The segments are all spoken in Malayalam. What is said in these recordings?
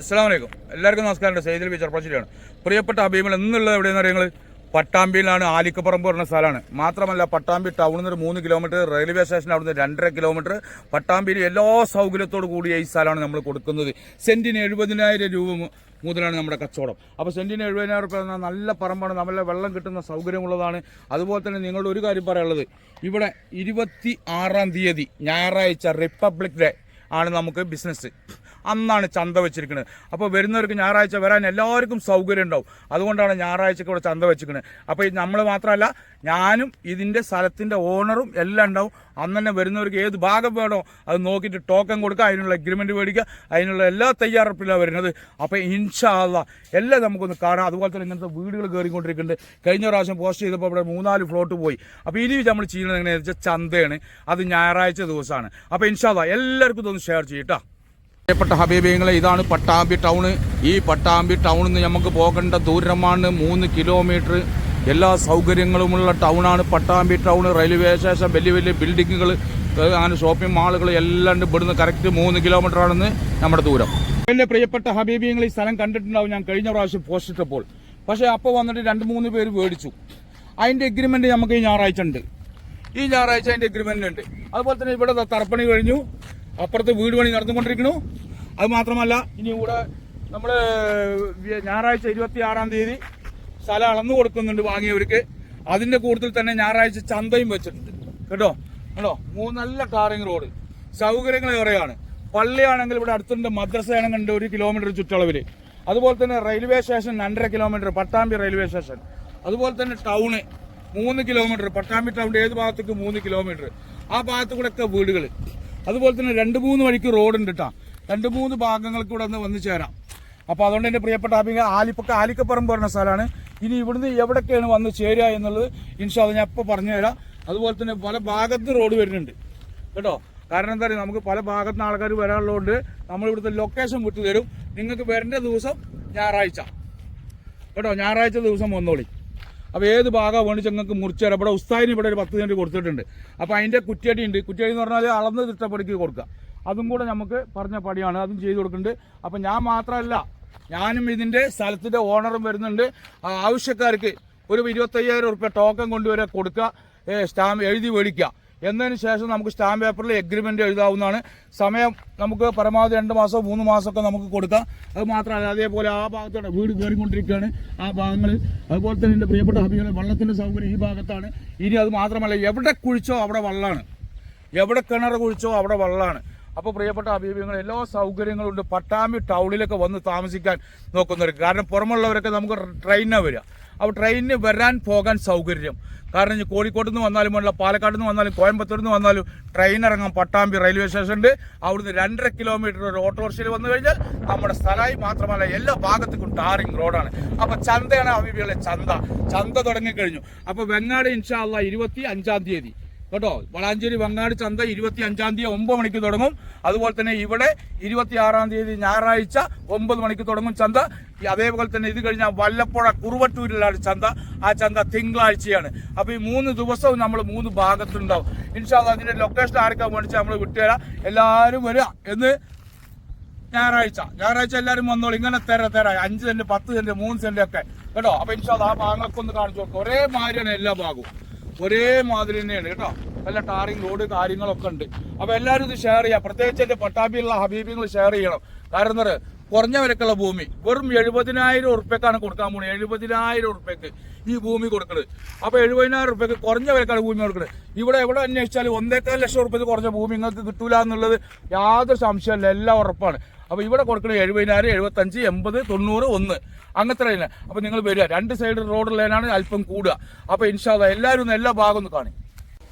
അസ്സാം വലൈക്കും എല്ലാവർക്കും നമസ്കാരം. സെയ്തിൽ ചെറുപ്പശ്ശേരിയാണ് പ്രിയപ്പെട്ട അഭിമുഖം എന്നുള്ളത് എവിടെയെന്ന് പറയുന്നത് പട്ടാമ്പിയിലാണ് ആലിക്കപ്പറമ്പ് പറഞ്ഞ സ്ഥലമാണ്. മാത്രമല്ല പട്ടാമ്പി ടൗണിൽ നിന്ന് ഒരു മൂന്ന് കിലോമീറ്റർ റെയിൽവേ സ്റ്റേഷൻ അവിടുന്ന് രണ്ടര കിലോമീറ്റർ. പട്ടാമ്പിയിൽ എല്ലാ സൗകര്യത്തോടു കൂടിയ ഈ സ്ഥലമാണ് നമ്മൾ കൊടുക്കുന്നത്. സെന്റിന് എഴുപതിനായിരം രൂപ മുതലാണ് നമ്മുടെ കച്ചവടം. അപ്പോൾ സെന്റിന് എഴുപതിനായിരം രൂപ നല്ല പറമ്പാണ് നല്ല വെള്ളം കിട്ടുന്ന സൗകര്യമുള്ളതാണ്. അതുപോലെ തന്നെ നിങ്ങളുടെ ഒരു കാര്യം പറയാനുള്ളത്. ഇവിടെ ഇരുപത്തി ആറാം തീയതി ഞായറാഴ്ച റിപ്പബ്ലിക് ഡേ ആണ് നമുക്ക് ബിസിനസ്. അന്നാണ് ചന്ത വെച്ചിരിക്കുന്നത് അപ്പോൾ വരുന്നവർക്ക് ഞായറാഴ്ച വരാൻ എല്ലാവർക്കും സൗകര്യം ഉണ്ടാവും. അതുകൊണ്ടാണ് ഞായറാഴ്ചക്ക് ഇവിടെ ചന്ത വെച്ചിരിക്കുന്നത് അപ്പോൾ നമ്മൾ മാത്രമല്ല ഞാനും ഇതിന്റെ സ്ഥലത്തിന്റെ ഓണറും എല്ലാം ഉണ്ടാവും. അന്ന് തന്നെ വരുന്നവർക്ക് ഏത് ഭാഗം വേണോ അത് നോക്കിയിട്ട് ടോക്കൺ കൊടുക്കുക അതിനുള്ള എഗ്രിമെന്റ് മേടിക്കുക അതിനുള്ള എല്ലാ തയ്യാറെടുപ്പിലാണ് വരുന്നത്. അപ്പോൾ ഇൻഷാല്ല എല്ലാം നമുക്കൊന്ന് കാണാം. അതുപോലെ തന്നെ ഇങ്ങനത്തെ വീടുകൾ കയറിക്കൊണ്ടിരിക്കുന്നുണ്ട്. കഴിഞ്ഞ പ്രാവശ്യം പോസ്റ്റ് ചെയ്തപ്പോൾ ഇവിടെ മൂന്നാൽ ഫ്ലോട്ട് പോയി. അപ്പോൾ ഇനി നമ്മൾ ചെയ്യുന്നത് എങ്ങനെയാണെന്ന് വെച്ചാൽ ചന്തയാണ്. അത് ഞായറാഴ്ച ദിവസമാണ്. അപ്പോൾ ഇൻഷാല്ല എല്ലാവർക്കും ഇതൊന്ന് ഷെയർ ചെയ്യട്ടോ പ്രിയപ്പെട്ട ഹബീബിങ്ങളെ ഇതാണ് പട്ടാമ്പി ടൗണ് ഈ പട്ടാമ്പി ടൗണിൽ നിന്ന് നമുക്ക് പോകേണ്ട ദൂരമാണ് മൂന്ന് കിലോമീറ്റർ. എല്ലാ സൗകര്യങ്ങളുമുള്ള ടൗണാണ് പട്ടാമ്പി ടൗൺ. റെയിൽവേ സ്റ്റേഷൻ വലിയ വലിയ ബിൽഡിങ്ങുകൾ അങ്ങനെ ഷോപ്പിംഗ് മാളുകൾ എല്ലാം ഉണ്ട്. ഇവിടുന്ന് കറക്റ്റ് മൂന്ന് കിലോമീറ്റർ ആണെന്ന് നമ്മുടെ ദൂരം. എന്റെ പ്രിയപ്പെട്ട ഹബീബിങ്ങൾ ഈ സ്ഥലം കണ്ടിട്ടുണ്ടാവും. ഞാൻ കഴിഞ്ഞ പ്രാവശ്യം പോസ്റ്റ് ഇട്ടപ്പോൾ. പക്ഷേ അപ്പോൾ വന്നിട്ട് രണ്ട് മൂന്ന് പേര് മേടിച്ചു. അതിന്റെ എഗ്രിമെന്റ് നമുക്ക് ഈ ഞായറാഴ്ച ഉണ്ട്. ഈ ഞായറാഴ്ച അതിന്റെ എഗ്രിമെന്റ് ഉണ്ട്. അതുപോലെ തന്നെ ഇവിടെ തർപ്പണി കഴിഞ്ഞു. അപ്പുറത്ത് വീട് പണി നടന്നുകൊണ്ടിരിക്കുന്നു. അത് മാത്രമല്ല ഇനി കൂടെ നമ്മൾ ഞായറാഴ്ച ഇരുപത്തി ആറാം തീയതി സ്ഥലം അളന്നു കൊടുക്കുന്നുണ്ട് വാങ്ങിയവർക്ക്. അതിന്റെ കൂട്ടത്തിൽ തന്നെ ഞായറാഴ്ച ചന്തയും വെച്ചിട്ടുണ്ട്. കേട്ടോ? കേട്ടോ മൂന്ന് നല്ല ടാറിങ് റോഡ് സൗകര്യങ്ങൾ ഏറെയാണ്. പള്ളിയാണെങ്കിൽ ഇവിടെ അടുത്തുണ്ട് മദ്രസയാണെങ്കിൽ ഒരു കിലോമീറ്റർ ചുറ്റളവിൽ അതുപോലെ തന്നെ റെയിൽവേ സ്റ്റേഷൻ രണ്ടര കിലോമീറ്റർ പട്ടാമ്പി റെയിൽവേ സ്റ്റേഷൻ അതുപോലെ തന്നെ ടൗണ് മൂന്ന് കിലോമീറ്റർ പട്ടാമ്പി ടൗണിന്റെ ഏത് ഭാഗത്തേക്ക് മൂന്ന് കിലോമീറ്റർ ആ ഭാഗത്തു ഒക്കെ വീടുകൾ അതുപോലെ തന്നെ രണ്ട് മൂന്ന് വഴിക്ക് റോഡുണ്ട് കേട്ടോ രണ്ട് മൂന്ന് ഭാഗങ്ങൾക്ക് കൂടെ ഒന്ന് വന്നു ചേരാം. അപ്പോൾ അതുകൊണ്ട് എന്റെ പ്രിയപ്പെട്ട അഭിക ആലിപ്പൊക്കെ ആലിക്കപ്പറമ്പ് പറഞ്ഞ സ്ഥലമാണ്. ഇനി ഇവിടുന്ന് എവിടൊക്കെയാണ് വന്ന് ചേരുക എന്നുള്ളത് ഇൻഷാല്ല ഞാൻ ഇപ്പോൾ പറഞ്ഞു തരാം അതുപോലെ തന്നെ പല ഭാഗത്ത് റോഡ് വരുന്നുണ്ട്. കേട്ടോ? കാരണം എന്താ പറയുക നമുക്ക് പല ഭാഗത്തുനിന്ന് ആൾക്കാർ ആൾക്കാർ വരാനുള്ളതുകൊണ്ട് നമ്മൾ ഇവിടുത്തെ ലൊക്കേഷൻ വിട്ടുതരും. നിങ്ങൾക്ക് വരേണ്ട ദിവസം ഞായറാഴ്ച. കേട്ടോ? ഞായറാഴ്ച ദിവസം വന്നോളി. അപ്പോൾ ഏത് ഭാഗം വേണിച്ച് നിങ്ങൾക്ക് മുറിച്ച് തരാം. ഇവിടെ ഉസ്താദിന് ഇവിടെ ഒരു പത്ത് സെന്റ് കൊടുത്തിട്ടുണ്ട്. അപ്പോൾ അതിന്റെ കുറ്റിയടി ഉണ്ട് കുറ്റിയടി എന്ന് പറഞ്ഞാൽ അളന്ന് തിട്ടപ്പടിക്ക് കൊടുക്കുക. അതും കൂടെ നമുക്ക് പറഞ്ഞ പടിയാണ് അതും ചെയ്ത് കൊടുക്കുന്നുണ്ട്. അപ്പോൾ ഞാൻ മാത്രമല്ല ഞാനും ഇതിന്റെ സ്ഥലത്തിന്റെ ഓണറും വരുന്നുണ്ട്. ആവശ്യക്കാർക്ക് ഒരു ഇരുപത്തയ്യായിരം റുപ്യ ടോക്കൺ കൊണ്ടുവരെ കൊടുക്കുക. സ്റ്റാമ്പ് എഴുതി മേടിക്കുക. എന്നതിന് ശേഷം നമുക്ക് സ്റ്റാമ്പ് പേപ്പറിൽ എഗ്രിമെന്റ് എഴുതാവുന്നതാണ്. സമയം നമുക്ക് പരമാവധി രണ്ട് മാസം മൂന്ന് മാസമൊക്കെ നമുക്ക് കൊടുക്കാം. അത് മാത്രമല്ല അതേപോലെ ആ ഭാഗത്താണ് വീട് കയറിക്കൊണ്ടിരിക്കുകയാണ്. ആ ഭാഗങ്ങൾ അതുപോലെ തന്നെ എന്റെ പ്രിയപ്പെട്ട ഹബികൾ വള്ളത്തിന്റെ സൗകര്യം ഈ ഭാഗത്താണ്. ഇനി അത് മാത്രമല്ല എവിടെ കുഴിച്ചോ അവിടെ വള്ളാണ്. എവിടെ കിണർ കുഴിച്ചോ അവിടെ വള്ളാണ്. അപ്പോൾ പ്രിയപ്പെട്ട അഭിപ്രായങ്ങൾ എല്ലാ സൗകര്യങ്ങളും ഉണ്ട്. പട്ടാമ്പി ടൗണിലൊക്കെ വന്ന് താമസിക്കാൻ നോക്കുന്നവർക്ക്. കാരണം പുറമുള്ളവരൊക്കെ നമുക്ക് ട്രെയിനാണ് വരിക. അപ്പോൾ ട്രെയിനിന് വരാൻ പോകാൻ സൗകര്യം. കാരണം ഇനി കോഴിക്കോട്ട് നിന്ന് വന്നാലും വേണ്ട പാലക്കാട് നിന്ന് വന്നാലും കോയമ്പത്തൂർ നിന്ന് വന്നാലും ട്രെയിൻ ഇറങ്ങാം പട്ടാമ്പി റെയിൽവേ സ്റ്റേഷനുണ്ട്. അവിടുന്ന് രണ്ടര കിലോമീറ്റർ ഒരു ഓട്ടോറിക്ഷയിൽ വന്നു കഴിഞ്ഞാൽ നമ്മുടെ സ്ഥലമായി മാത്രമല്ല എല്ലാ ഭാഗത്തേക്കും ടാറിങ് റോഡാണ്. അപ്പോൾ ചന്തയാണ് അവിടെ ചന്ത. ചന്ത തുടങ്ങിക്കഴിഞ്ഞു. അപ്പോൾ വെങ്ങാട് ഇൻഷാല്ല ഇരുപത്തി അഞ്ചാം തീയതി. കേട്ടോ. വളാഞ്ചേരി വങ്ങാട് ചന്ത ഇരുപത്തി അഞ്ചാം തീയതി ഒമ്പത് മണിക്ക് തുടങ്ങും. അതുപോലെ തന്നെ ഇവിടെ ഇരുപത്തി ആറാം തീയതി ഞായറാഴ്ച ഒമ്പത് മണിക്ക് തുടങ്ങും ചന്ത. അതേപോലെ തന്നെ ഇത് കഴിഞ്ഞാൽ വല്ലപ്പുഴ കുറുവട്ടൂരിലാണ് ചന്ത. ആ ചന്ത തിങ്കളാഴ്ചയാണ്. അപ്പോൾ ഈ മൂന്ന് ദിവസവും നമ്മൾ മൂന്ന് ഭാഗത്തുണ്ടാവും. ഇൻഷാല്ല അതിന്റെ ലൊക്കേഷൻ ആർക്കാൻ മേടിച്ചാൽ നമ്മൾ വിട്ടുതരാം. എല്ലാവരും വരിക എന്ന് ഞായറാഴ്ച. ഞായറാഴ്ച എല്ലാവരും വന്നോളൂ. ഇങ്ങനെ തര തര. അഞ്ച് സെന്റ് പത്ത് സെന്റ് മൂന്ന് സെന്റ് ഒക്കെ. കേട്ടോ? അപ്പൊ ഇൻഷാല്ല ആ ഭാഗങ്ങളൊക്കെ ഒന്ന് കാണിച്ചു കൊടുക്കും. ഒരേ മാതിരിയാണ് എല്ലാ ഭാഗവും. ഒരേ മാതിരി തന്നെയാണ് കേട്ടോ. നല്ല ടാറിങ് റോഡ് കാര്യങ്ങളൊക്കെ ഉണ്ട്. അപ്പൊ എല്ലാവരും ഇത് ഷെയർ ചെയ്യാം. പ്രത്യേകിച്ച് എന്റെ പട്ടാമ്പിയുള്ള ഹബീബിങ്ങൾ ഷെയർ ചെയ്യണം. കാരണം കുറഞ്ഞ വിലക്കുള്ള ഭൂമി വെറും എഴുപതിനായിരം ഉറുപ്പ്യക്കാണ് കൊടുക്കാൻ പോകുന്നത് എഴുപതിനായിരം ഉറുപ്പ്യക്ക് ഈ ഭൂമി കൊടുക്കുന്നത് അപ്പൊ എഴുപതിനായിരം ഉറുപ്പ്യക്ക് കുറഞ്ഞ വിലക്കാണ് ഭൂമി കൊടുക്കുന്നത് ഇവിടെ എവിടെ അന്വേഷിച്ചാലും ഒന്നേക്കാൽ ലക്ഷം ഉറുപ്പ്യക്ക് കുറഞ്ഞ ഭൂമി നിങ്ങൾക്ക് കിട്ടൂല എന്നുള്ളത് യാതൊരു സംശയമല്ല എല്ലാം ഉറപ്പാണ്. അപ്പൊ ഇവിടെ കൊടുക്കുന്നത് എഴുപതിനായിരം എഴുപത്തഞ്ച് എൺപത് തൊണ്ണൂറ് ഒന്ന്. അങ്ങനത്തെ തന്നെ അപ്പോൾ നിങ്ങൾ വരിക. രണ്ട് സൈഡ് റോഡ് ലൈനാണ് അല്പം കൂടുക. അപ്പൊ ഇൻഷാല്ല എല്ലാവരും ഒന്ന് എല്ലാ ഭാഗം ഒന്ന് കാണി.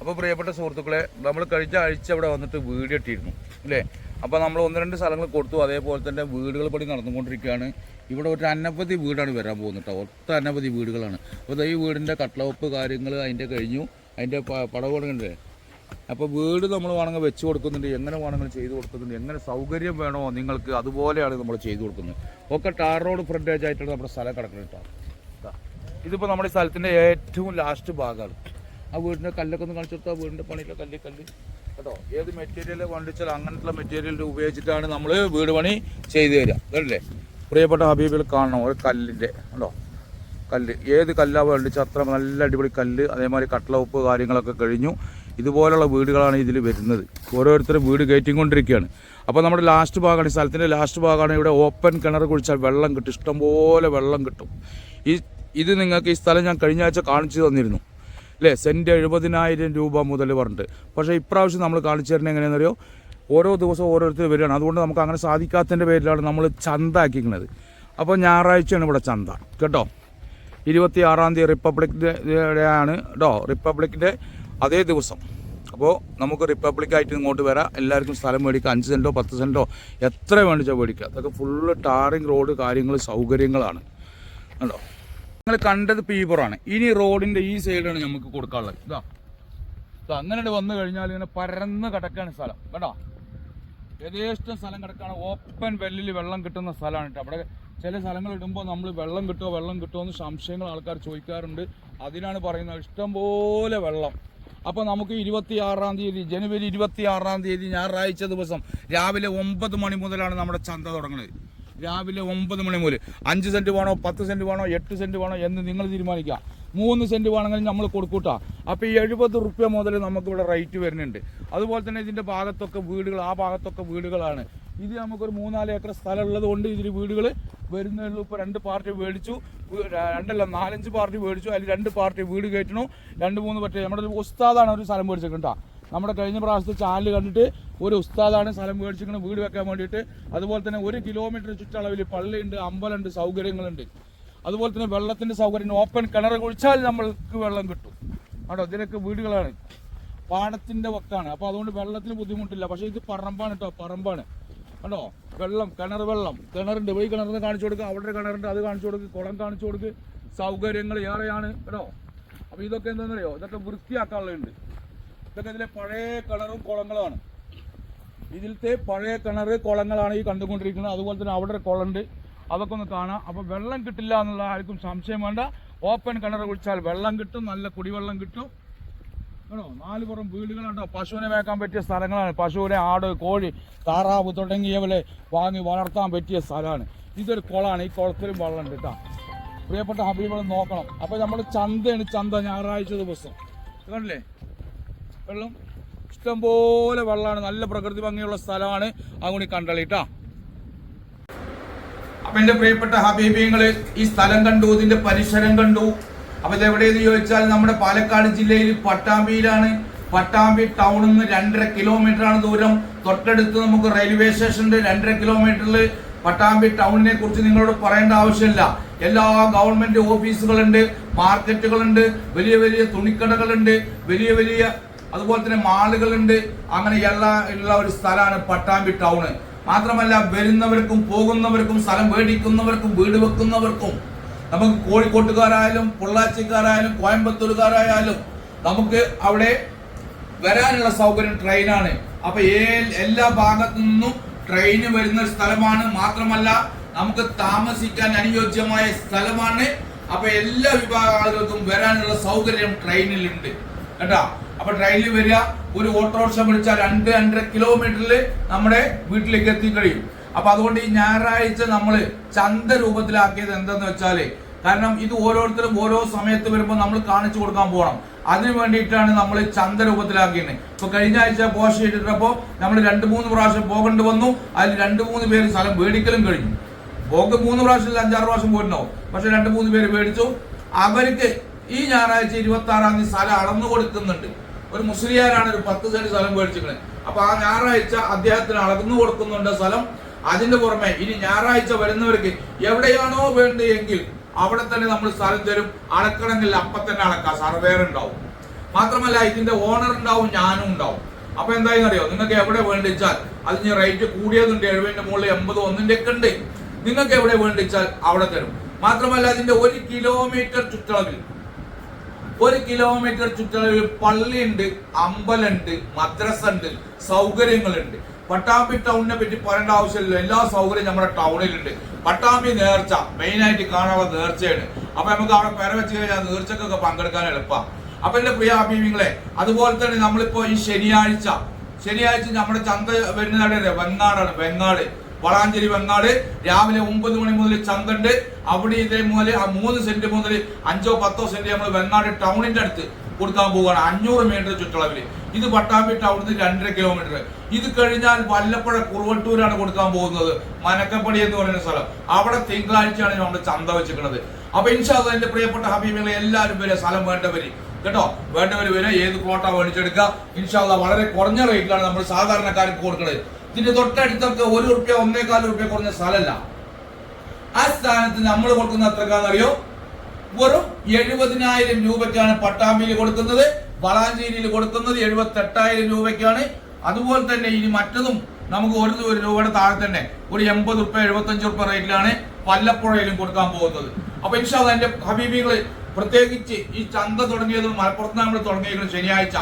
അപ്പോൾ പ്രിയപ്പെട്ട സുഹൃത്തുക്കളെ നമ്മൾ കഴിഞ്ഞ ആഴ്ച ഇവിടെ വന്നിട്ട് വീട് ഇട്ടിരുന്നു അല്ലേ? അപ്പോൾ നമ്മൾ ഒന്ന് രണ്ട് സ്ഥലങ്ങൾ കൊടുത്തു. അതേപോലെ തന്നെ വീടുകൾ പണി നടന്നുകൊണ്ടിരിക്കുകയാണ്. ഇവിടെ ഒരു അനവധി വീടാണ് വരാൻ പോകുന്നത് കേട്ടോ. ഒത്ത അനവധി വീടുകളാണ്. അപ്പോൾ ഈ വീടിന്റെ കട്ടളവപ്പ് കാര്യങ്ങൾ അതിന്റെ കഴിഞ്ഞു. അതിന്റെ പടവുകളുണ്ട് അപ്പോൾ വീട് നമ്മൾ വേണമെങ്കിൽ വെച്ച് കൊടുക്കുന്നുണ്ട് എങ്ങനെ വേണമെങ്കിലും ചെയ്തു കൊടുക്കുന്നുണ്ട് എങ്ങനെ സൗകര്യം വേണോ നിങ്ങൾക്ക് അതുപോലെയാണ് നമ്മൾ ചെയ്തു കൊടുക്കുന്നത്. ഒക്കെ ടാർ റോഡ് ഫ്രണ്ടേജ് ആയിട്ടാണ് നമ്മുടെ സ്ഥലം കിടക്കുന്നത് കേട്ടോ. ഇതിപ്പോൾ നമ്മുടെ സ്ഥലത്തിന്റെ ഏറ്റവും ലാസ്റ്റ് ഭാഗമാണ് ആ വീടിന്റെ കല്ലൊക്കെ ഒന്ന് കാണിച്ചു കൊടുത്താൽ വീടിന്റെ പണിയിലെ കല്ല് കല്ല്. കേട്ടോ ഏത് മെറ്റീരിയൽ വണ്ടിച്ചാൽ അങ്ങനത്തെ മെറ്റീരിയൽ ഉപയോഗിച്ചിട്ടാണ് നമ്മൾ വീട് പണി ചെയ്തു തരിക അതല്ലേ പ്രിയപ്പെട്ട ഹബീബിൽ കാണണം ഒരു കല്ലിന്റെ കണ്ടോ? കല്ല്. ഏത് കല്ലാ വേണ്ടിച്ചാൽ അത്ര നല്ല അടിപൊളി കല്ല് അതേമാതിരി കട്ടള ഉപ്പ് കാര്യങ്ങളൊക്കെ കഴിഞ്ഞു. ഇതുപോലുള്ള വീടുകളാണ് ഇതിൽ വരുന്നത്. ഓരോരുത്തരും വീട് കയറ്റിക്കൊണ്ടിരിക്കുകയാണ്. അപ്പോൾ നമ്മുടെ ലാസ്റ്റ് ഭാഗമാണ് സ്ഥലത്തിന്റെ ലാസ്റ്റ് ഭാഗമാണ് ഇവിടെ ഓപ്പൺ കിണർ കുഴിച്ചാൽ വെള്ളം കിട്ടും. ഇഷ്ടംപോലെ വെള്ളം കിട്ടും. ഈ ഇത് നിങ്ങൾക്ക് ഈ സ്ഥലം ഞാൻ കഴിഞ്ഞ ആഴ്ച കാണിച്ചു തന്നിരുന്നു. അല്ലേ സെന്റ് എഴുപതിനായിരം രൂപ മുതൽ പറഞ്ഞിട്ട്. പക്ഷേ ഇപ്രാവശ്യം നമ്മൾ കാണിച്ചു തരുന്നത് എങ്ങനെയാണെന്നറിയോ? ഓരോ ദിവസവും ഓരോരുത്തർ വരികയാണ്. അതുകൊണ്ട് നമുക്ക് അങ്ങനെ സാധിക്കാത്തതിന്റെ പേരിലാണ് നമ്മൾ ചന്ത ആക്കിക്കുന്നത് അപ്പോൾ ഞായറാഴ്ചയാണ് ഇവിടെ ചന്ത. കേട്ടോ? ഇരുപത്തി ആറാം തീയതി റിപ്പബ്ലിക്കിന്റെ ആണ്. കേട്ടോ റിപ്പബ്ലിക്കിന്റെ അതേ ദിവസം. അപ്പോൾ നമുക്ക് റിപ്പബ്ലിക് ആയിട്ട് ഇങ്ങോട്ട് വരാം. എല്ലാവർക്കും സ്ഥലം മേടിക്കാം. അഞ്ച് സെന്റോ പത്ത് സെന്റോ എത്ര വേണ്ടിച്ചാൽ മേടിക്കുക അതൊക്കെ ഫുള്ള് ടാറിങ് റോഡ് കാര്യങ്ങൾ സൗകര്യങ്ങളാണ്. കണ്ടോ? നിങ്ങൾ കണ്ടത് പീപ്പറാണ് ഇനി റോഡിന്റെ ഈ സൈഡാണ് നമുക്ക് കൊടുക്കാനുള്ളത്. ഇത്. അങ്ങനെ വന്നു കഴിഞ്ഞാൽ ഇങ്ങനെ പരന്ന് കിടക്കാണ് സ്ഥലം. കേട്ടോ യഥേഷ്ടം സ്ഥലം കിടക്കാണ്. ഓപ്പൺ വെല്ലിൽ വെള്ളം കിട്ടുന്ന സ്ഥലമാണ് കേട്ടോ. അവിടെ ചില സ്ഥലങ്ങൾ ഇടുമ്പോൾ നമ്മൾ വെള്ളം കിട്ടുമോ വെള്ളം കിട്ടുമോ എന്ന് സംശയങ്ങൾ ആൾക്കാർ ചോദിക്കാറുണ്ട്. അതിനാണ് പറയുന്നത് ഇഷ്ടംപോലെ വെള്ളം. അപ്പോൾ നമുക്ക് ഇരുപത്തി ആറാം തീയതി ജനുവരി ഇരുപത്തി ആറാം തീയതി ഞായറാഴ്ച ദിവസം രാവിലെ ഒമ്പത് മണി മുതലാണ് നമ്മുടെ ചന്ത തുടങ്ങുന്നത് രാവിലെ ഒമ്പത് മണി മുതൽ അഞ്ച് സെന്റ് വേണോ പത്ത് സെന്റ് വേണോ എട്ട് സെന്റ് വേണോ എന്ന് നിങ്ങൾ തീരുമാനിക്കുക. മൂന്ന് സെന്റ് വേണമെങ്കിൽ നമ്മൾ കൊടുക്കൂട്ടാ. അപ്പോൾ ഈ എഴുപത് റുപ്യ മുതൽ നമുക്കിവിടെ റേറ്റ് വരുന്നുണ്ട്. അതുപോലെ തന്നെ ഇതിന്റെ ഭാഗത്തൊക്കെ വീടുകൾ ആ ഭാഗത്തൊക്കെ വീടുകളാണ്. ഇത് നമുക്കൊരു മൂന്നാൽ ഏക്കർ സ്ഥലം ഉള്ളത് കൊണ്ട് ഇതിൽ വീടുകൾ വരുന്നേ ഉള്ളൂ. ഇപ്പോൾ രണ്ട് പാർട്ടി മേടിച്ചു. രണ്ടല്ല നാലഞ്ച് പാർട്ടി മേടിച്ചു. അതിൽ രണ്ട് പാർട്ടി വീട് കയറ്റണു രണ്ട് മൂന്ന് പറ്റി നമ്മുടെ ഒരു ഉസ്താദാണ് ഒരു സ്ഥലം മേടിച്ചിട്ടുണ്ടാ നമ്മുടെ കഴിഞ്ഞ പ്രാവശ്യത്തെ ചാനൽ കണ്ടിട്ട് ഒരു ഉസ്താദാണ് സ്ഥലം മേടിച്ചിരിക്കുന്നത് വീട് വെക്കാൻ വേണ്ടിയിട്ട്. അതുപോലെ തന്നെ ഒരു കിലോമീറ്റർ ചുറ്റളവിൽ പള്ളിയുണ്ട് അമ്പലമുണ്ട് സൗകര്യങ്ങളുണ്ട്. അതുപോലെ തന്നെ വെള്ളത്തിന്റെ സൗകര്യം ഓപ്പൺ കിണർ കുഴിച്ചാൽ നമ്മൾക്ക് വെള്ളം കിട്ടും. ആണോ? ഇതിനൊക്കെ വീടുകളാണ്. പാടത്തിന്റെ വക്കാണ്. അപ്പോൾ അതുകൊണ്ട് വെള്ളത്തിന് ബുദ്ധിമുട്ടില്ല. പക്ഷേ ഇത് പറമ്പാണ് കേട്ടോ പറമ്പാണ്. കണ്ടോ? വെള്ളം കിണർ വെള്ളം. കിണറുണ്ട്. പോയി കിണറിന് കാണിച്ചു കൊടുക്കുക അവിടെ കിണറുണ്ട്. അത് കാണിച്ചു കൊടുക്കുക കുളം കാണിച്ചു കൊടുക്കുക സൗകര്യങ്ങൾ ഏറെയാണ്. കേട്ടോ അപ്പോൾ ഇതൊക്കെ എന്താണെന്നറിയോ? ഇതൊക്കെ വൃത്തിയാക്കാനുള്ളതുണ്ട്. ഇതൊക്കെ ഇതിലെ പഴയ കിണറും കുളങ്ങളാണ് ഇതിലത്തെ പഴയ കിണർ കുളങ്ങളാണ് ഈ കണ്ടുകൊണ്ടിരിക്കുന്നത്. അതുപോലെ തന്നെ അവിടെ കുളമുണ്ട്. അതൊക്കെ ഒന്ന് കാണാം. അപ്പോൾ വെള്ളം കിട്ടില്ല എന്നുള്ള ആർക്കും സംശയം വേണ്ട. ഓപ്പൺ കിണർ കുടിച്ചാൽ വെള്ളം കിട്ടും. നല്ല കുടിവെള്ളം കിട്ടും. കേട്ടോ നാല് പുറം വീടുകളുണ്ടോ. പശുവിനെ വേക്കാൻ പറ്റിയ സ്ഥലങ്ങളാണ്. പശുവിനെ ആട് കോഴി താറാവ് തുടങ്ങിയവരെ വാങ്ങി വളർത്താൻ പറ്റിയ സ്ഥലമാണ്. ഇതൊരു കുളമാണ്. ഈ കുളത്തിലും വെള്ളമുണ്ട് കേട്ടോ. പ്രിയപ്പെട്ട ഹബീബുകൾ നോക്കണം. അപ്പോൾ നമ്മൾ ചന്തയാണ് ചന്ത ഞായറാഴ്ച ദിവസം. കണ്ടില്ലേ? വെള്ളം ഇഷ്ടംപോലെ വെള്ളമാണ്. നല്ല പ്രകൃതി ഭംഗിയുള്ള സ്ഥലമാണ്. അങ്ങോട്ട് കണ്ടളി കേട്ടോ. അപ്പൊ എന്റെ പ്രിയപ്പെട്ട ഹബീബിയങ്ങൾ ഈ സ്ഥലം കണ്ടു ഇതിന്റെ പരിസരം കണ്ടു. അപ്പൊ ഇത് എവിടെയെന്ന് ചോദിച്ചാൽ നമ്മുടെ പാലക്കാട് ജില്ലയിൽ പട്ടാമ്പിയിലാണ്. പട്ടാമ്പി ടൗണിൽ നിന്ന് രണ്ടര കിലോമീറ്റർ ആണ് ദൂരം. തൊട്ടടുത്ത് നമുക്ക് റെയിൽവേ സ്റ്റേഷന്റെ രണ്ടര കിലോമീറ്ററിൽ പട്ടാമ്പി ടൗണിനെ കുറിച്ച് നിങ്ങളോട് പറയേണ്ട ആവശ്യമില്ല. എല്ലാ ഗവൺമെന്റ് ഓഫീസുകളുണ്ട് മാർക്കറ്റുകളുണ്ട് വലിയ വലിയ തുണിക്കടകളുണ്ട് വലിയ വലിയ അതുപോലെ തന്നെ മാളുകളുണ്ട് അങ്ങനെ എല്ലാ ഉള്ള ഒരു സ്ഥലമാണ് പട്ടാമ്പി ടൗണ് മാത്രമല്ല വരുന്നവർക്കും പോകുന്നവർക്കും സ്ഥലം മേടിക്കുന്നവർക്കും വീട് വെക്കുന്നവർക്കും നമുക്ക് കോഴിക്കോട്ടുകാരായാലും പൊള്ളാച്ചിക്കാരായാലും കോയമ്പത്തൂരുകാരായാലും നമുക്ക് അവിടെ വരാനുള്ള സൗകര്യം ട്രെയിനാണ്. അപ്പൊ എല്ലാ ഭാഗത്തു നിന്നും ട്രെയിന് വരുന്ന സ്ഥലമാണ്. മാത്രമല്ല നമുക്ക് താമസിക്കാൻ അനുയോജ്യമായ സ്ഥലമാണ്. അപ്പൊ എല്ലാ വിഭാഗ ആളുകൾക്കും വരാനുള്ള സൗകര്യം ട്രെയിനിലുണ്ട്. കേട്ടോ? അപ്പൊ ട്രെയിനിൽ വരിക ഒരു ഓട്ടോറിക്ഷ വിളിച്ചാൽ രണ്ട് രണ്ടര കിലോമീറ്ററിൽ നമ്മുടെ വീട്ടിലേക്ക് എത്തി കഴിയും അപ്പൊ അതുകൊണ്ട് ഈ ഞായറാഴ്ച നമ്മൾ ചന്ത രൂപത്തിലാക്കിയത് എന്തെന്ന് വെച്ചാൽ കാരണം ഇത് ഓരോരുത്തരും ഓരോ സമയത്ത് വരുമ്പോൾ നമ്മൾ കാണിച്ചു കൊടുക്കാൻ പോകണം അതിനു വേണ്ടിയിട്ടാണ് നമ്മൾ ചന്ത രൂപത്തിലാക്കിയത്. ഇപ്പൊ കഴിഞ്ഞ ആഴ്ച പോസ്റ്റ് ചെയ്തിട്ടപ്പോ നമ്മൾ രണ്ട് മൂന്ന് പ്രാവശ്യം പോകേണ്ടി വന്നു. അതിൽ രണ്ട് മൂന്ന് പേര് സ്ഥലം മേടിക്കലും കഴിഞ്ഞു. പോക്ക് മൂന്ന് പ്രാവശ്യം അഞ്ചാറ് പ്രാവശ്യം പോയിട്ടുണ്ടാവും. പക്ഷെ രണ്ട് മൂന്ന് പേര് മേടിച്ചു അവർക്ക് ഈ ഞായറാഴ്ച ഇരുപത്തി ആറാം തീയതി സ്ഥലം അളന്നു കൊടുക്കുന്നുണ്ട്. ഒരു മുസ്ലിയാരാണ് ഒരു പത്ത് സെന്റ് സ്ഥലം മേടിച്ചിരിക്കുന്നത് അപ്പൊ ആ ഞായറാഴ്ച അദ്ദേഹത്തിന് അളന്നു കൊടുക്കുന്നുണ്ട് സ്ഥലം. അതിന്റെ പുറമെ ഇനി ഞായറാഴ്ച വരുന്നവർക്ക് എവിടെയാണോ വേണ്ടതെങ്കിൽ അവിടെ തന്നെ നമ്മൾ സ്ഥലം തരും. അളക്കണമെങ്കിൽ അപ്പം തന്നെ അളക്കാം സർവേർ ഉണ്ടാവും. മാത്രമല്ല ഇതിന്റെ ഓണർ ഉണ്ടാവും ഞാനും ഉണ്ടാവും. അപ്പൊ എന്തായെന്ന് അറിയോ നിങ്ങൾക്ക് എവിടെ വേണ്ടിച്ചാൽ അതിന് റേറ്റ് കൂടിയതുണ്ട് എഴുപതിന്റെ മുകളിൽ എൺപത് ഒന്നിന്റെ ഒക്കെ ഉണ്ട്. നിങ്ങൾക്ക് എവിടെ വേണ്ടിച്ചാൽ അവിടെ തരും. മാത്രമല്ല അതിന്റെ ഒരു കിലോമീറ്റർ ചുറ്റളവിൽ ഒരു കിലോമീറ്റർ ചുറ്റളവിൽ പള്ളിയുണ്ട് അമ്പലമുണ്ട് മദ്രസ ഉണ്ട് സൗകര്യങ്ങളുണ്ട്. പട്ടാമ്പി ടൗണിനെ പറ്റി പറയേണ്ട ആവശ്യമില്ല. എല്ലാ സൗകര്യം നമ്മുടെ ടൗണിലുണ്ട്. പട്ടാമ്പി നേർച്ച മെയിൻ ആയിട്ട് കാണാനുള്ള നേർച്ചയാണ്. അപ്പൊ നമുക്ക് അവിടെ പേര വെച്ച് കഴിഞ്ഞാൽ നേർച്ചക്കൊക്കെ പങ്കെടുക്കാൻ എളുപ്പമാണ് അപ്പൊ എന്റെ പ്രിയ അഭിമിങ്ങളെ അതുപോലെ തന്നെ നമ്മളിപ്പോ ഈ ശനിയാഴ്ച ശനിയാഴ്ച നമ്മുടെ ചന്ത വരുന്നതാണ് വെങ്ങാടാണ് വെങ്ങാട്. വളാഞ്ചേരി വെങ്ങാട്. രാവിലെ ഒമ്പത് മണി മുതൽ ചന്ത ഉണ്ട് അവിടെ ഇതേ മുതൽ ആ മൂന്ന് സെന്റ് മുതൽ അഞ്ചോ പത്തോ സെന്റ് നമ്മൾ വെങ്ങാട് ടൗണിന്റെ അടുത്ത് കൊടുക്കാൻ പോവുകയാണ്. അഞ്ഞൂറ് മീറ്റർ ചുറ്റളവിൽ. ഇത് പട്ടാമ്പി ടൗണിൽ നിന്ന് രണ്ടര കിലോമീറ്റർ ഇത് കഴിഞ്ഞാൽ വല്ലപ്പുഴ കുറുവട്ടൂരാണ് കൊടുക്കാൻ പോകുന്നത്. മനക്കപ്പടി എന്ന് പറയുന്ന സ്ഥലം. അവിടെ തിങ്കളാഴ്ചയാണ് നമ്മൾ ചന്ത വെച്ചിരിക്കുന്നത്. അപ്പൊ ഇൻഷാദ് എന്റെ പ്രിയപ്പെട്ട ഹബീബികളെ എല്ലാവരും വരെ സ്ഥലം വേണ്ടവര്. കേട്ടോ? വേണ്ടവര് വരെ ഏത് പ്ലോട്ടാ മേടിച്ചെടുക്കുക? ഇൻഷാല്ല വളരെ കുറഞ്ഞ റേറ്റിലാണ് നമ്മൾ സാധാരണക്കാർക്ക് കൊടുക്കുന്നത് ഇതിന്റെ തൊട്ടടുത്തൊക്കെ ഒരു റുപ്യ ഒന്നേകാൽ റുപ്യ കുറഞ്ഞ സ്ഥലമല്ല ആ സ്ഥാനത്ത് നമ്മൾ കൊടുക്കുന്ന അത്രക്കാന്നറിയോ വെറും എഴുപതിനായിരം രൂപയ്ക്കാണ് പട്ടാമ്പിയിൽ കൊടുക്കുന്നത്. വളാഞ്ചേരിയിൽ കൊടുക്കുന്നത് എഴുപത്തി എട്ടായിരം രൂപയ്ക്കാണ്. അതുപോലെ തന്നെ ഇനി മറ്റതും നമുക്ക് ഒരു രൂപയുടെ താഴെ തന്നെ ഒരു എൺപത് റുപ്യ എഴുപത്തഞ്ച് റുപ്യ റേറ്റിലാണ് വല്ലപ്പുഴയിലും കൊടുക്കാൻ പോകുന്നത്. അപ്പൊ ഇൻഷാല്ല എന്റെ ഹബീബികൾ പ്രത്യേകിച്ച് ഈ ചന്ത തുടങ്ങിയത് മലപ്പുറത്ത് നമ്മൾ തുടങ്ങിയിരിക്കുന്നത് ശനിയാഴ്ച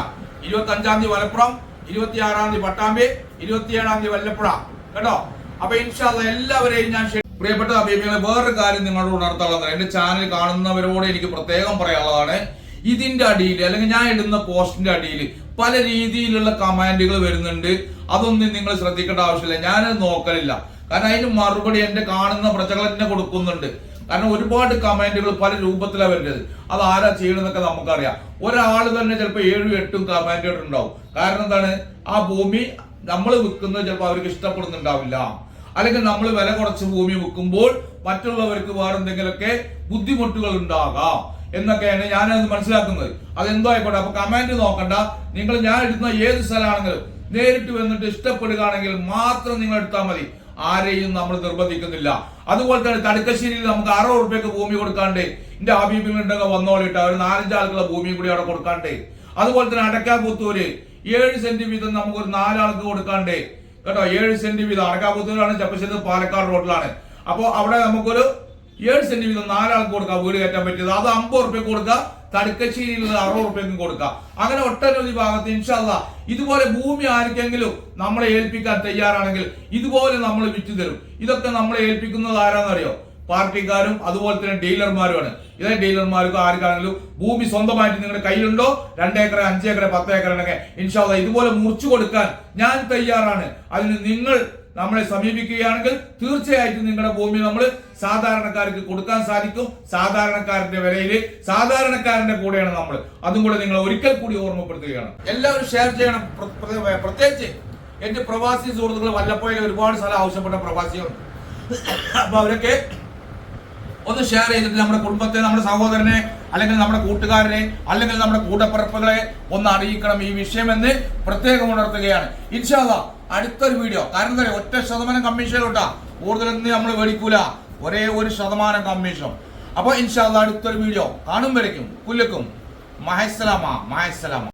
ഇരുപത്തി അഞ്ചാം തീയതി മലപ്പുറം ഇരുപത്തി ആറാം തീയതി പട്ടാമ്പി ഇരുപത്തിയേഴാം തീയതി വല്ലപ്പുഴ. കേട്ടോ? അപ്പൊ ഇൻഷാല്ല എല്ലാവരെയും ഞാൻ പ്രിയപ്പെട്ട ഹബീബികളെ വേറൊരു കാര്യം നിങ്ങളോട് ഉണർത്താനുള്ളതാണ് എന്റെ ചാനൽ കാണുന്നവരോട് എനിക്ക് പ്രത്യേകം പറയാനുള്ളതാണ്. ഇതിന്റെ അടിയിൽ അല്ലെങ്കിൽ ഞാൻ ഇടുന്ന പോസ്റ്റിന്റെ അടിയിൽ പല രീതിയിലുള്ള കമാൻഡുകൾ വരുന്നുണ്ട്. അതൊന്നും നിങ്ങൾ ശ്രദ്ധിക്കേണ്ട ആവശ്യമില്ല. ഞാനത് നോക്കലില്ല. കാരണം അതിന് മറുപടി എന്റെ കാണുന്ന പ്രജകൾ തന്നെ കൊടുക്കുന്നുണ്ട്. കാരണം ഒരുപാട് കമാൻഡുകൾ പല രൂപത്തിലാണ് വരുന്നത്. അത് ആരാ ചെയ്യണമെന്നൊക്കെ നമുക്കറിയാം. ഒരാൾ തന്നെ ചിലപ്പോൾ ഏഴും എട്ടും കമാൻഡുകൾ ഉണ്ടാവും. കാരണം എന്താണ്? ആ ഭൂമി നമ്മൾ വിൽക്കുന്നത് ചിലപ്പോൾ അവർക്ക് ഇഷ്ടപ്പെടുന്നുണ്ടാവില്ല. അല്ലെങ്കിൽ നമ്മൾ വില കുറച്ച് ഭൂമി വിൽക്കുമ്പോൾ മറ്റുള്ളവർക്ക് വേറെ എന്തെങ്കിലുമൊക്കെ ബുദ്ധിമുട്ടുകൾ ഉണ്ടാകാം. എന്നൊക്കെയാണ് ഞാനത് മനസ്സിലാക്കുന്നത്. അതെന്തോ ആയിക്കോട്ടെ അപ്പൊ കമാൻഡ് നോക്കണ്ട. നിങ്ങൾ ഞാൻ എടുക്കുന്ന ഏത് സ്ഥലമാണെങ്കിലും നേരിട്ട് വന്നിട്ട് ഇഷ്ടപ്പെടുകയാണെങ്കിൽ മാത്രം നിങ്ങൾ എടുത്താൽ മതി. ആരെയും നമ്മൾ നിർബന്ധിക്കുന്നില്ല. അതുപോലെ തന്നെ തടുക്കശ്ശേരിയിൽ നമുക്ക് അറുപത് റുപ്യക്ക് ഭൂമി കൊടുക്കാണ്ട് എന്റെ ആഭ്യന്തരങ്ങളുണ്ടെങ്കിൽ വന്നോളിട്ട് ഒരു നാലഞ്ച് ആൾക്കുള്ള ഭൂമി കൂടി അവിടെ കൊടുക്കാണ്ട്. അതുപോലെ തന്നെ അടക്കാപുത്തൂര് ഏഴ് സെന്റ് വീതം നമുക്ക് ഒരു നാലാൾക്ക് കൊടുക്കാണ്ട്. കേട്ടോ? ഏഴ് സെന്റ് വീതം. അടക്കാപുത്തൂരാണ് ചപ്പശ്ശേരി പാലക്കാട് റോഡിലാണ്. അപ്പോൾ അവിടെ നമുക്കൊരു ഏഴ് സെന്റ് വീതം നാലാൾക്ക് കൊടുക്കാം വീട് കയറ്റാൻ പറ്റിയത്. അത് അമ്പത് റുപ്യ കൊടുക്കുക തടുക്കശ്ശേരിയിൽ അറുപത് റുപ്യക്കും കൊടുക്കുക അങ്ങനെ ഒട്ടനവധി ഭാഗത്ത് ഇൻഷല്ല ഇതുപോലെ ഭൂമി ആർക്കെങ്കിലും നമ്മളെ ഏൽപ്പിക്കാൻ തയ്യാറാണെങ്കിൽ ഇതുപോലെ നമ്മൾ വിറ്റു തരും. ഇതൊക്കെ നമ്മളെ ഏൽപ്പിക്കുന്നത് ആരാന്നറിയോ? പാർട്ടിക്കാരും അതുപോലെ തന്നെ ഡീലർമാരുമാണ്. ഇതേ ഡീലർമാർക്കും ആർക്കാണെങ്കിലും ഭൂമി സ്വന്തമായിട്ട് നിങ്ങളുടെ കയ്യിലുണ്ടോ? രണ്ടേക്കർ അഞ്ചേക്കർ പത്ത് ഏക്കർ ഇൻഷാല്ല ഇതുപോലെ മുറിച്ചു കൊടുക്കാൻ ഞാൻ തയ്യാറാണ്. അതിന് നിങ്ങൾ നമ്മളെ സമീപിക്കുകയാണെങ്കിൽ തീർച്ചയായിട്ടും നിങ്ങളുടെ ഭൂമി നമ്മൾ സാധാരണക്കാർക്ക് കൊടുക്കാൻ സാധിക്കും. സാധാരണക്കാരന്റെ വിലയിൽ സാധാരണക്കാരന്റെ കൂടെയാണ് നമ്മൾ. അതും കൂടെ നിങ്ങൾ ഒരിക്കൽ കൂടി ഓർമ്മപ്പെടുത്തുകയാണ്. എല്ലാവരും ഷെയർ ചെയ്യണം. പ്ര- പ്ര- പ്രത്യേകിച്ച് എന്റെ പ്രവാസി സുഹൃത്തുക്കൾ വല്ലപ്പോഴും ഒരുപാട് സ്ഥലം ആവശ്യപ്പെട്ട പ്രവാസികളുണ്ട്. അപ്പൊ അവരൊക്കെ ഒന്ന് ഷെയർ ചെയ്തിട്ട് നമ്മുടെ കുടുംബത്തെ നമ്മുടെ സഹോദരനെ അല്ലെങ്കിൽ നമ്മുടെ കൂട്ടുകാരനെ അല്ലെങ്കിൽ നമ്മുടെ കൂട്ടപ്പിറപ്പുകളെ ഒന്ന് അറിയിക്കണം ഈ വിഷയം എന്ന് പ്രത്യേകം ഉണർത്തുകയാണ്. ഇൻഷാല്ല അടുത്തൊരു വീഡിയോ കാരണം എന്താ ഒറ്റ ശതമാനം കമ്മീഷൻ ഉണ്ടാ കൂടുതലൊന്നും നമ്മൾ വേടിക്കൂല ഒരേ ഒരു ശതമാനം കമ്മീഷൻ അപ്പൊ ഇൻഷാല്ല അടുത്തൊരു വീഡിയോ കാണും വരയ്ക്കും കുല്ലക്കും മഹസ്സലാമ മഹസ്സലാമ